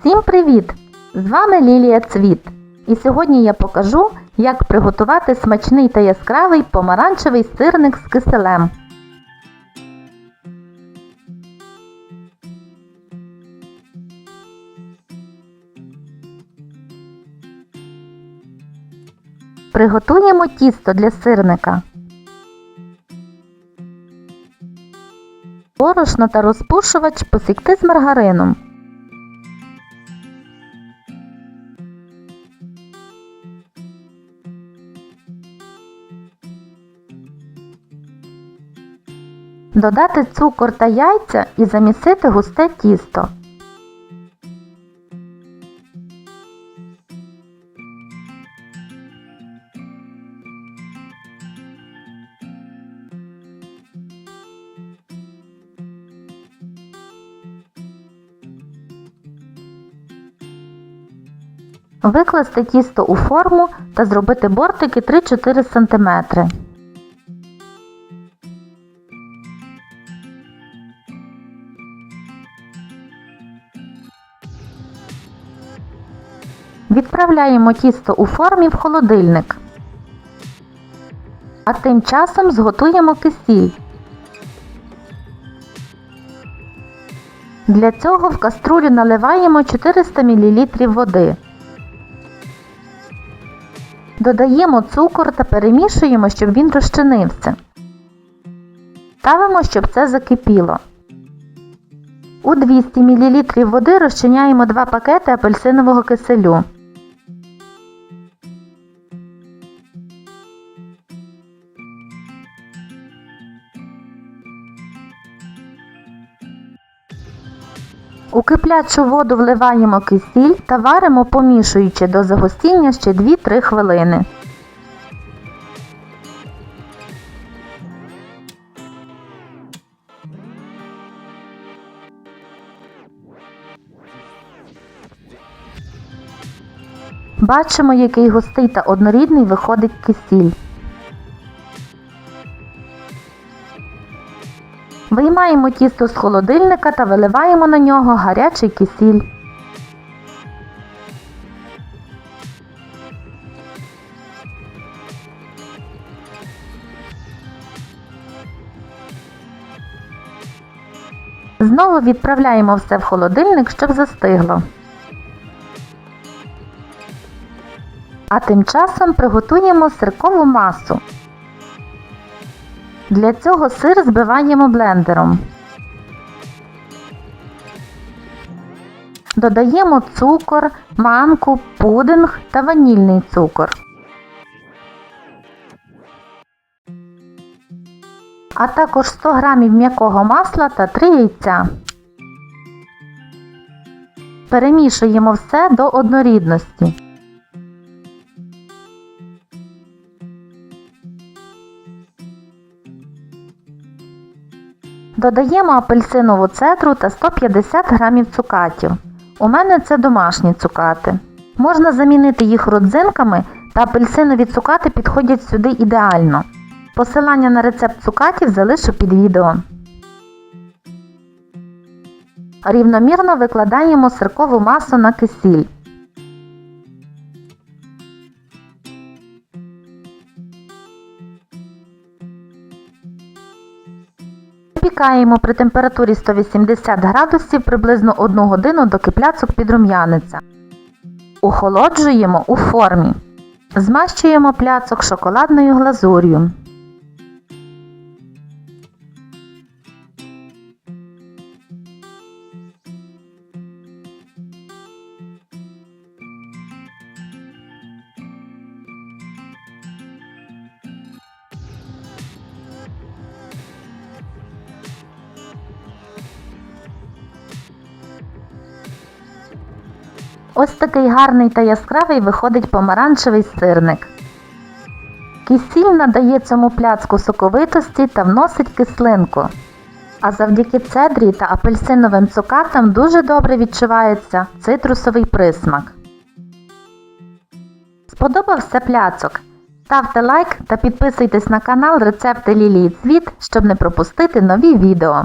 Всім привіт! З вами Лілія Цвіт. І сьогодні я покажу, як приготувати смачний та яскравий помаранчевий сирник з киселем. Приготуємо тісто для сирника. Борошно та розпушувач посікти з маргарином. Додати цукор та яйця і замісити густе тісто. Викласти тісто у форму та зробити бортики 3-4 см. Відправляємо тісто у формі в холодильник. А тим часом зготуємо кисіль. Для цього в каструлю наливаємо 400 мл води. Додаємо цукор та перемішуємо, щоб він розчинився. Ставимо, щоб це закипіло. У 200 мл води розчиняємо 2 пакети апельсинового киселю. У киплячу воду вливаємо кисіль та варимо, помішуючи до загустіння ще 2-3 хвилини. Бачимо, який густий та однорідний виходить кисіль. Виймаємо тісто з холодильника та виливаємо на нього гарячий кисіль. Знову відправляємо все в холодильник, щоб застигло. А тим часом приготуємо сиркову масу. Для цього сир збиваємо блендером. Додаємо цукор, манку, пудинг та ванільний цукор. А також 100 г м'якого масла та 3 яйця. Перемішуємо все до однорідності. Додаємо апельсинову цедру та 150 г цукатів. У мене це домашні цукати. Можна замінити їх родзинками та апельсинові цукати підходять сюди ідеально. Посилання на рецепт цукатів залишу під відео. Рівномірно викладаємо сиркову масу на кисіль. Випікаємо при температурі 180 градусів приблизно 1 годину доки пляцок підрум'яниться. Охолоджуємо у формі. Змащуємо пляцок шоколадною глазур'ю. Ось такий гарний та яскравий виходить помаранчевий сирник. Кисіль надає цьому пляцку соковитості та вносить кислинку. А завдяки цедрі та апельсиновим цукатам дуже добре відчувається цитрусовий присмак. Сподобався пляцок? Ставте лайк та підписуйтесь на канал Рецепти Лілії Цвіт, щоб не пропустити нові відео.